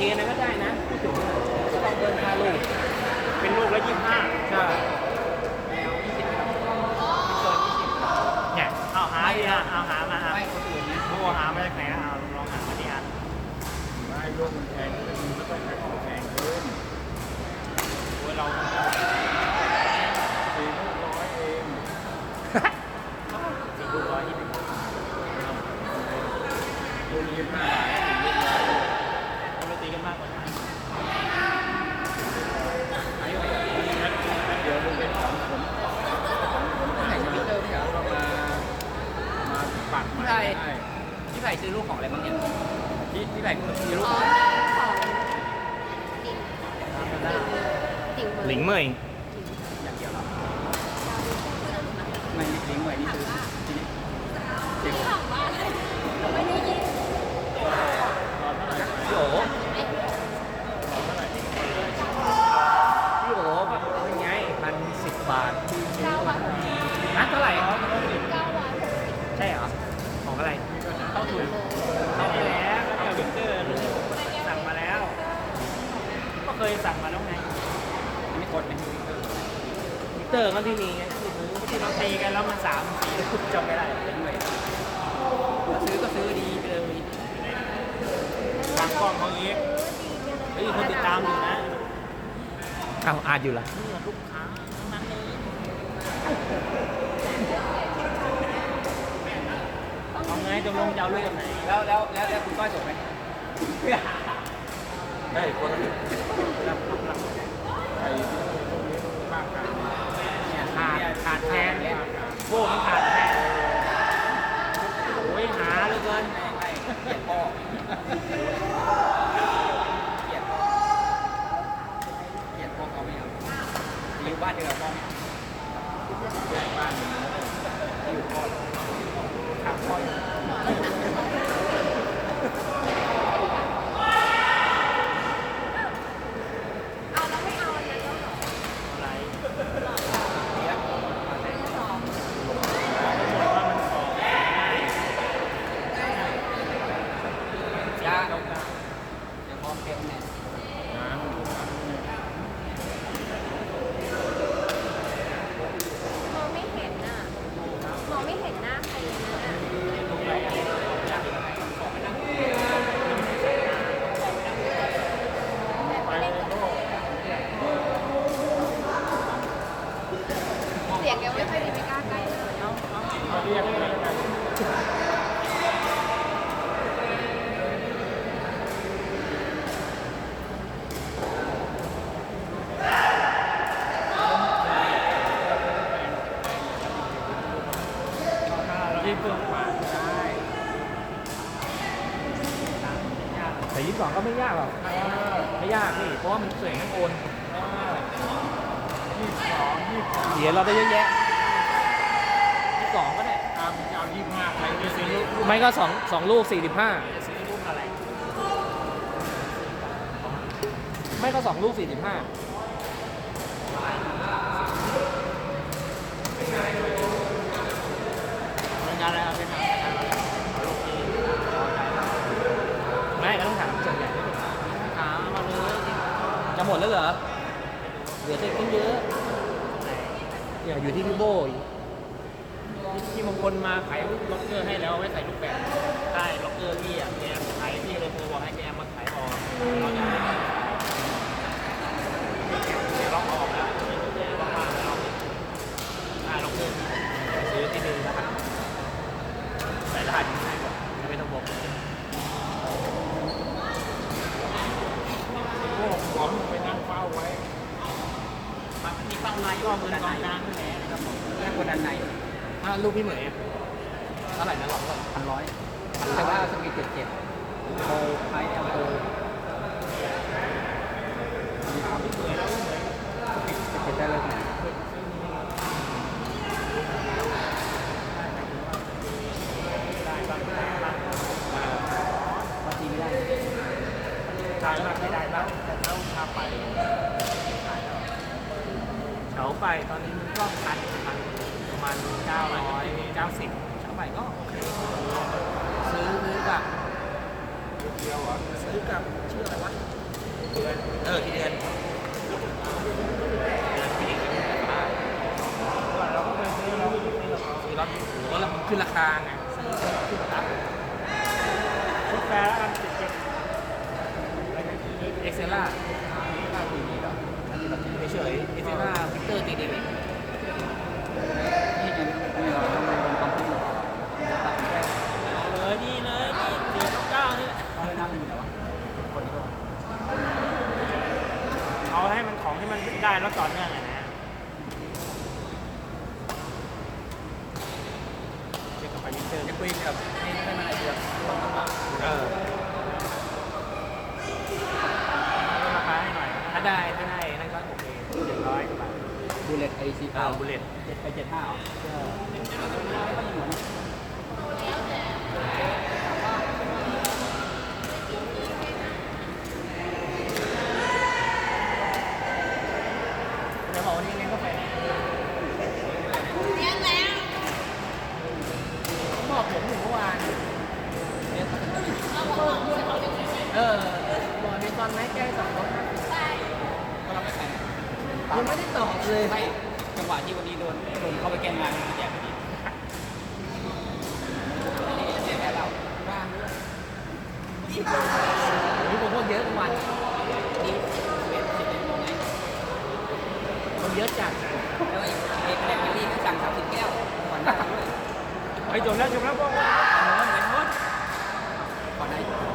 ตีกันนะก็ได้นะพูดถึงอะก็ต้องเดินค่าลูกเป็นลูกละยี่สิบห้าใช่แนวยี่สิบครับไม่เกินยี่สิบเนี่ยเอาหาดิฮะเอาหามาฮะไม่คนอื่นนะโอ้หามาจากไหนนะเอาลองหามาดิฮะไม่ลูกมันแพงก็จะมีก็ไปขายของแพงขึ้นโอ้ยเราสี่ลูกร้อยเองสี่ลูกร้อยยี่สิบลูกยี่สิบห้าบาทสี่ลูกร้อย เราตีกันมากกว่านั้น เดี๋ยวลูกเป็นของผมของผม ไหนจะมิเตอร์ไม่เหรอ เรามามาปัดใหม่ ได้พี่ไผ่ซื้อลูกของอะไรบ้างเนี่ยพี่พี่ไผ่ซื้อลูกอ๋ขอองอะไรของดิ่งดิ่งเบอร์หลิงเมย อย่างเดียวเหรอไม่ลิงก์ไว้นี่ซื้อที่นี่เด็ก ถามว่าอะไรไม่ได้ยิน พี่โอ๋พี่โอ๋แบบเป็นไงพันสิบบาท เก้าวัน นัดเท่าไหร่ เก้าวันหกสิบ ใช่เหรอ ของอะไร เข้าถึงเข้าไปแล้วก็วิกเตอร์รู้สั่งมาแล้ว ก็ เคยสั่งมาแล้วไงอันนี้กดไหมวิกเตอร์ก็ที่มีไงที่ซื้อที่เราตีกันแล้วมันสามสี่จำไม่ได้ด้วยถ้าซื้อก็ซื้อดีไปเลยทางกล้องเขาเองเฮ้ยคนติดตามอยู่นะอ้าวอาจอยู่ละนี่ลูกค้าทั้งนั้นเลยเอาไงตกลงจะเอาเรื่องไหน แล้วแล้วแล้วแล้วคุณก้อยส่งไหม ได้คนละไอ้บ้ากกันเนี่ยขาดขาดแทนเลยโว้มันขาดแทนโอ้ยหาเหลือเกินเกียดพ่อเกียดพ่อเกียดพ่อเขาไม่เอาอยู่บ้านเดียวกับพ่ออาแยกบ้านหนึ่งนะอยู่พ่อถามพ่ออยู่ เอาแล้วไม่เอาอันนั้นแล้วเหรอ อะไร เลี้ยง อันที่สอง บอกว่ามันออกง่าย ยาเดี๋ยวพ่อเก็บแน่ น้ำอยู่ครับ มองไม่เห็นน่ะมองไม่เห็นหน้าใครเลยนะเสียงยังไม่ค่อยดีไม่กล้าใกล้เลย เอาเรียกอะไรกัน ที่เพิ่มมาได้ แต่ยี่สิบสองก็ไม่ยากหรอกไม่ยากนี่เพราะว่ามันเสียงนั่งโอนยี่สิบสองยี่สิบสามเสียเราได้เยอะแยะยี่สิบสองก็ได้ตามจะเอายี่สิบห้าใครจะซื้อลูกไม่ก็สองสองลูกสี่สิบห้าจะซื้อรุ่นอะไรไม่ก็สองลูกสี่สิบห้า เป็นงานอะไรครับเป็นงานอะไรเอาลูกที่พอใจแล้ว ไม่ก็ต้องถามส่วนใหญ่ ถามมาเลย จะหมด แล้วเหรอเหลือเศษขึ้นเยอะอย่าอยู่ที่พี่โบอีกที่มงคลมาขายล็อกเกอร์ให้แล้วไว้ใส่ลูกแบบได้ล็อกเกอร์พี่อะแกขายพี่เลยโทรบอกให้แกมาขายออกเราจะไม่ขายแกล็อกออกแล้วแกล็อกมาแล้วได้ล็อกเกอร์พี่ซื้อที่หนึ่งนะครับใส่รหัสให้ก่อนไม่ต้องบอก พวกของไปนั่งเฝ้าไว้ มันมีเป้าหมายย่อมือ กองกลางนั่นแหละนะครับผมแค่คนด้านถ้าลูกพี่เหมยเท่าไหร่นะหลอกพันร้อยแต่ว่าสปีดเจ็ดเจ็ดโบไอเอลโบเจ็ดได้เลยไหมได้บ้างไม่ได้บ้างบางทีไม่ได้ได้บ้างไม่ได้บ้างแต่แล้วพาไป ไปตอนนี้มันก็พันพันประมาณเก้าร้อยเก้าสิบชาวใหม่ก็โอเคซื้อซื้อกับเดียวหรอะซื้อกับชื่ออะไรวะเออกี่เดือนเดือนพี่ได้ก่อนเราก็ไปซื้อเราซื้อราซื้อรถหรือว่าขึ้นราคาไงซื้อขึ้นราคาชุดแฟร์อันเจ็ดเจ็ดเอ็กเซล่าเฉยเอ็กเซล่า ฟิกเตอร์ตีดีนี่ไงนี่เราต้องไปลงความคิดเราเอาเลยนี่เลยนี่สี่เก้านี่เอาเลยน้ำมันอยู่ไหนวะคนนี้ก็เอาให้มันของที่มันได้แล้วต่อเนื่องอะนะเช็คกับไปมิเตอร์จะคุยกับให้ให้มันอะไรเดือด เออ ราคาให้หน่อย ถ้าได้ถ้าได้นั่นก็โอเค เจ็ดร้อยกว่าบาท บู เลตไอซีเออบุลเลตเจ็ดไปเจ็ดห้าเหรอเดี๋ยวบอกวันนี้เลี้ยงกาแฟเลี้ยงแล้วบอกผมถึงเมื่อวานเอาของเราไปเอาไปกินเออบอกมีตอนไหนแก้สองรถ ไป ก็เราไปใส่ ยังไม่ได้ตอบเลยไม่จังหวะที่วันนี้โดนโดนเข้าไปแก้งานแจกพอดีเสียแพ้เราว่างด้วยนี่ผมพวกเยอะทุกวันนี่เอ็ดสิบเอ็ดโมงไงคนเยอะจัดแล้วอีกเอกแรกวันนี้ก็สั่งสามสิบแก้วก่อนหน้าด้วยไปจบแล้วจบแล้วพวกก่อนหน้าก่อนหน้า